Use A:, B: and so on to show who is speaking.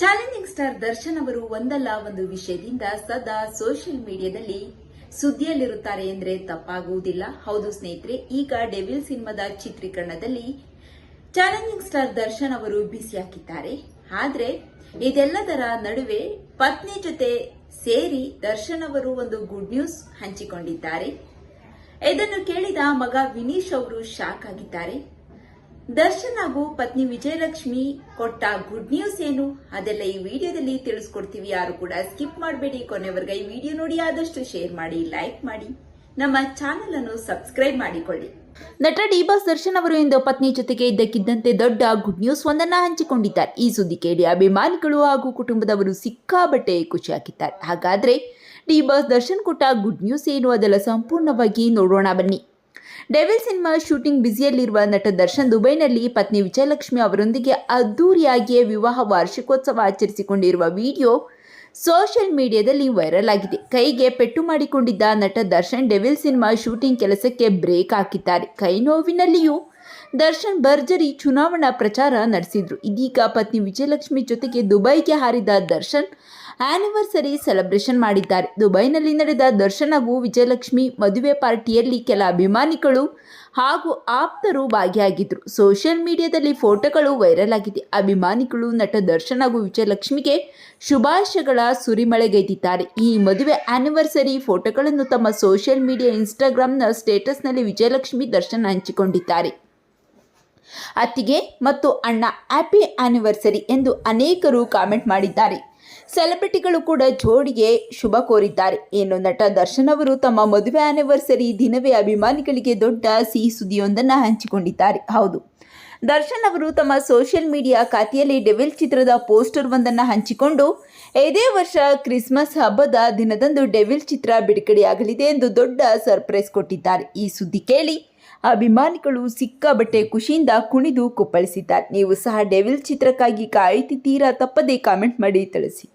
A: Challenging star Darshan ಅವರು ಒಂದಲ್ಲ ಒಂದು ವಿಷಯದಿಂದ ಸದಾ ಸೋಷಿಯಲ್ ಮೀಡಿಯಾದಲ್ಲಿ ಸುದ್ದಿಯಲ್ಲಿರುತ್ತಾರೆ ಎಂದ್ರೆ ತಪ್ಪಾಗುವುದಿಲ್ಲ. ಹೌದು ಸ್ನೇಹಿತರೆ, ಈಗ ಡೆವಿಲ್ ಸಿನಿಮಾದ ಚಿತ್ರೀಕರಣದಲ್ಲಿ ಚಾಲೆಂಜಿಂಗ್ ಸ್ಟಾರ್ ದರ್ಶನ್ ಅವರು ಬ್ಯುಸಿಯಾಗಿದ್ದಾರೆ ಆದ್ರೆ ಇದೆಲ್ಲದರ ನಡುವೆ ಪತ್ನಿ ಜೊತೆ ಸೇರಿ ದರ್ಶನ್ ಅವರು ಒಂದು ಗುಡ್ ನ್ಯೂಸ್ ಹಂಚಿಕೊಂಡಿದ್ದಾರೆ. ಇದನ್ನು ಕೇಳಿದ ಮಗ ವಿನೀಶ್ ಅವರು ಶಾಕ್ ಆಗಿದ್ದಾರೆ. ದರ್ಶನ್ ಹಾಗೂ ಪತ್ನಿ ವಿಜಯಲಕ್ಷ್ಮಿ ಕೊಟ್ಟ ಗುಡ್ ನ್ಯೂಸ್ ಏನು? ಅದೆಲ್ಲ ಈ ವಿಡಿಯೋದಲ್ಲಿ ತಿಳಿಸ್ಕೊಡ್ತೀವಿ. ಯಾರು ಕೂಡ ಸ್ಕಿಪ್ ಮಾಡಬೇಡಿ. ಕೊನೆವರೆಗೆ ಈ ವಿಡಿಯೋ ನೋಡಿ. ಆದಷ್ಟು ಶೇರ್ ಮಾಡಿ, ಲೈಕ್ ಮಾಡಿ. ನಮ್ಮ ಚಾನೆಲ್ ಅನ್ನು ಸಬ್ಸ್ಕ್ರೈಬ್ ಮಾಡಿಕೊಳ್ಳಿ. ನಟ ಡಿಬಾಸ್ ದರ್ಶನ್ ಅವರು ಇಂದು ಪತ್ನಿ ಜೊತೆಗೆ ಇದ್ದಕ್ಕಿದ್ದಂತೆ ದೊಡ್ಡ ಗುಡ್ ನ್ಯೂಸ್ ಒಂದನ್ನ ಹಂಚಿಕೊಂಡಿದ್ದಾರೆ. ಈ ಸುದ್ದಿ ಕೇಳಿ ಅಭಿಮಾನಿಗಳು ಹಾಗೂ ಕುಟುಂಬದವರು ಸಿಕ್ಕಾಬಟ್ಟೆ ಖುಷಿಯಾಗಿದ್ದಾರೆ. ಹಾಗಾದ್ರೆ ಡಿಬಾಸ್ ದರ್ಶನ್ ಕೊಟ್ಟ ಗುಡ್ ನ್ಯೂಸ್ ಏನು? ಅದೆಲ್ಲ ಸಂಪೂರ್ಣವಾಗಿ ನೋಡೋಣ ಬನ್ನಿ. ಡೆವಿಲ್ ಸಿನಿಮಾ ಶೂಟಿಂಗ್ ಬ್ಯುಸಿಯಲ್ಲಿರುವ ನಟ ದರ್ಶನ್ ದುಬೈನಲ್ಲಿ ಪತ್ನಿ ವಿಜಯಲಕ್ಷ್ಮಿ ಅವರೊಂದಿಗೆ ಅದ್ದೂರಿಯಾಗಿಯೇ ವಿವಾಹ ವಾರ್ಷಿಕೋತ್ಸವ ಆಚರಿಸಿಕೊಂಡಿರುವ ವಿಡಿಯೋ ಸೋಷಿಯಲ್ ಮೀಡಿಯಾದಲ್ಲಿ ವೈರಲ್ ಆಗಿದೆ. ಕೈಗೆ ಪೆಟ್ಟು ಮಾಡಿಕೊಂಡಿದ್ದ ನಟ ದರ್ಶನ್ ಡೆವಿಲ್ ಸಿನಿಮಾ ಶೂಟಿಂಗ್ ಕೆಲಸಕ್ಕೆ ಬ್ರೇಕ್ ಹಾಕಿದ್ದಾರೆ. ಕೈ ನೋವಿನಲ್ಲಿಯೂ ದರ್ಶನ್ ಭರ್ಜರಿ ಚುನಾವಣಾ ಪ್ರಚಾರ ನಡೆಸಿದ್ರು. ಇದೀಗ ಪತ್ನಿ ವಿಜಯಲಕ್ಷ್ಮಿ ಜೊತೆಗೆ ದುಬೈಗೆ ಹಾರಿದ ದರ್ಶನ್ ಆನಿವರ್ಸರಿ ಸೆಲೆಬ್ರೇಷನ್ ಮಾಡಿದ್ದಾರೆ. ದುಬೈನಲ್ಲಿ ನಡೆದ ದರ್ಶನ್ ವಿಜಯಲಕ್ಷ್ಮಿ ಮದುವೆ ಪಾರ್ಟಿಯಲ್ಲಿ ಕೆಲ ಅಭಿಮಾನಿಗಳು ಹಾಗೂ ಆಪ್ತರು ಭಾಗಿಯಾಗಿದ್ದರು ಸೋಷಿಯಲ್ ಮೀಡಿಯಾದಲ್ಲಿ ಫೋಟೋಗಳು ವೈರಲ್ ಆಗಿದೆ. ಅಭಿಮಾನಿಗಳು, ನಟ ದರ್ಶನ್ ಹಾಗೂ ವಿಜಯಲಕ್ಷ್ಮಿಗೆ ಶುಭಾಶಯಗಳ ಸುರಿಮಳೆಗೈದಿದ್ದಾರೆ. ಈ ಮದುವೆ ಆನಿವರ್ಸರಿ ಫೋಟೋಗಳನ್ನು ತಮ್ಮ ಸೋಷಿಯಲ್ ಮೀಡಿಯಾ ಇನ್ಸ್ಟಾಗ್ರಾಮ್ನ ಸ್ಟೇಟಸ್ನಲ್ಲಿ ವಿಜಯಲಕ್ಷ್ಮಿ ದರ್ಶನ್ ಹಂಚಿಕೊಂಡಿದ್ದಾರೆ. ಅತ್ತಿಗೆ ಮತ್ತು ಅಣ್ಣ ಹ್ಯಾಪಿ ಆನಿವರ್ಸರಿ ಎಂದು ಅನೇಕರು ಕಾಮೆಂಟ್ ಮಾಡಿದ್ದಾರೆ. ಸೆಲೆಬ್ರಿಟಿಗಳು ಕೂಡ ಜೋಡಿಗೆ ಶುಭ ಕೋರಿದ್ದಾರೆ. ಏನು ನಟ ದರ್ಶನ್ ಅವರು ತಮ್ಮ ಮದುವೆ ಆನಿವರ್ಸರಿ ದಿನವೇ ಅಭಿಮಾನಿಗಳಿಗೆ ದೊಡ್ಡ ಸಿಹಿ ಸುದ್ದಿಯೊಂದನ್ನು ಹಂಚಿಕೊಂಡಿದ್ದಾರೆ. ಹೌದು. ದರ್ಶನ್ ಅವರು ತಮ್ಮ ಸೋಷಿಯಲ್ ಮೀಡಿಯಾ ಖಾತೆಯಲ್ಲಿ ಡೆವಿಲ್ ಚಿತ್ರದ ಪೋಸ್ಟರ್ ಒಂದನ್ನು ಹಂಚಿಕೊಂಡು, ಇದೇ ವರ್ಷ ಕ್ರಿಸ್ಮಸ್ ಹಬ್ಬದ ದಿನದಂದು ಡೆವಿಲ್ ಚಿತ್ರ ಬಿಡುಗಡೆಯಾಗಲಿದೆ ಎಂದು ದೊಡ್ಡ ಸರ್ಪ್ರೈಸ್ ಕೊಟ್ಟಿದ್ದಾರೆ. ಈ ಸುದ್ದಿ ಕೇಳಿ ಅಭಿಮಾನಿಗಳು ಸಿಕ್ಕಾಬಟ್ಟೆ ಖುಷಿಯಿಂದ ಕುಣಿದು ಕುಪ್ಪಳಿಸಿದ್ದಾರೆ. ನೀವು ಸಹ ಡೆವಿಲ್ ಚಿತ್ರಕ್ಕಾಗಿ ಕಾಯುತ್ತಿದ್ದೀರಾ ತಪ್ಪದೇ ಕಾಮೆಂಟ್ ಮಾಡಿ ತಿಳಿಸಿ.